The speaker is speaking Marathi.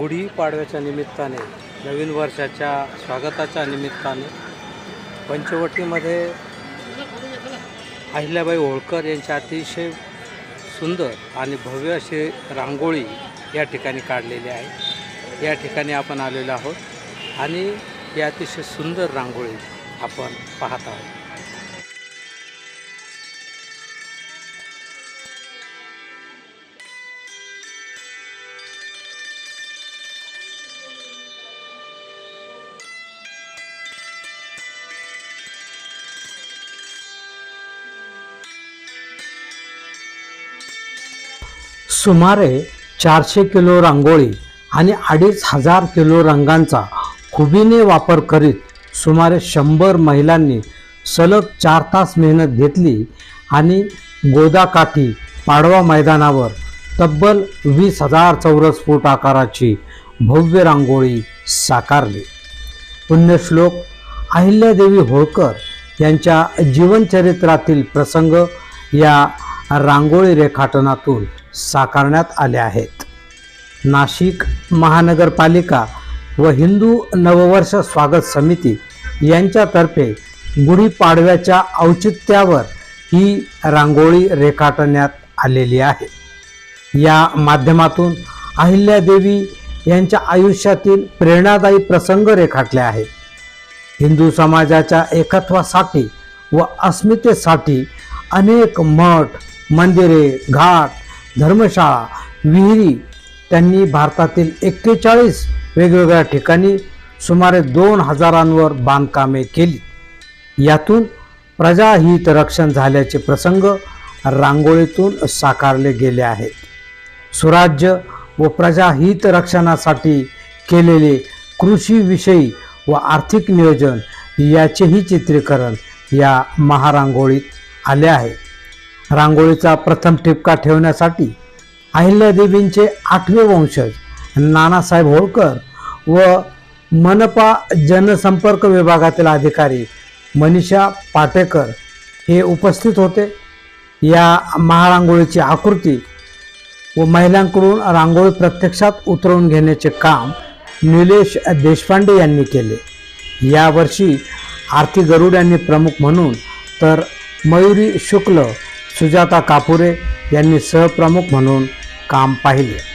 गुढीपाडव्याच्या निमित्ताने नवीन वर्षाच्या स्वागताच्या निमित्ताने पंचवटीमध्ये अहिल्याबाई होळकर यांची अतिशय सुंदर आणि भव्य अशी रांगोळी या ठिकाणी काढलेली आहे. या ठिकाणी आपण आलेलो आहोत आणि ही अतिशय सुंदर रांगोळी आपण पाहत आहोत. सुमारे चारशे किलो रांगोळी आणि अडीच हजार किलो रंगांचा खुबीने वापर करीत सुमारे शंभर महिलांनी सलग चार तास मेहनत घेतली आणि गोदाकाठी पाडवा मैदानावर तब्बल वीस हजार चौरस फूट आकाराची भव्य रांगोळी साकारली. पुण्यश्लोक अहिल्यादेवी होळकर यांच्या जीवनचरित्रातील प्रसंग या रांगोळी रेखाटनातून साकारण्यात आल्या आहेत. नाशिक महानगरपालिका व हिंदू नववर्ष स्वागत समिती यांच्यातर्फे गुढीपाडव्याच्या औचित्यावर ही रांगोळी रेखाटण्यात आलेली आहे. या माध्यमातून अहिल्यादेवी यांच्या आयुष्यातील प्रेरणादायी प्रसंग रेखाटले आहेत. हिंदू समाजाच्या एकत्वासाठी व अस्मितेसाठी अनेक मठ मंदिरे घाट धर्मशाळा विहिरी त्यांनी भारतातील एक्केचाळीस वेगवेगळ्या ठिकाणी सुमारे दोन हजारांवर बांधकामे केली. यातून प्रजाहित रक्षण झाल्याचे प्रसंग रांगोळीतून साकारले गेले आहेत. सुराज्य व प्रजाहित रक्षणासाठी केलेले कृषीविषयी व आर्थिक नियोजन याचेही चित्रीकरण या महारांगोळीत आले आहे. रांगोळीचा प्रथम टिपका ठेवण्यासाठी अहिल्यादेवींचे आठवे वंशज नानासाहेब होळकर व मनपा जनसंपर्क विभागातील अधिकारी मनीषा पाटेकर हे उपस्थित होते. या महारांगोळीची आकृती व महिलांकडून रांगोळी प्रत्यक्षात उतरवून घेण्याचे काम निलेश देशपांडे यांनी केले. यावर्षी आरती गरुड यांनी प्रमुख म्हणून तर मयुरी शुक्ल सुजाता कापुरे यांनी सहप्रमुख म्हणून काम पाहिले.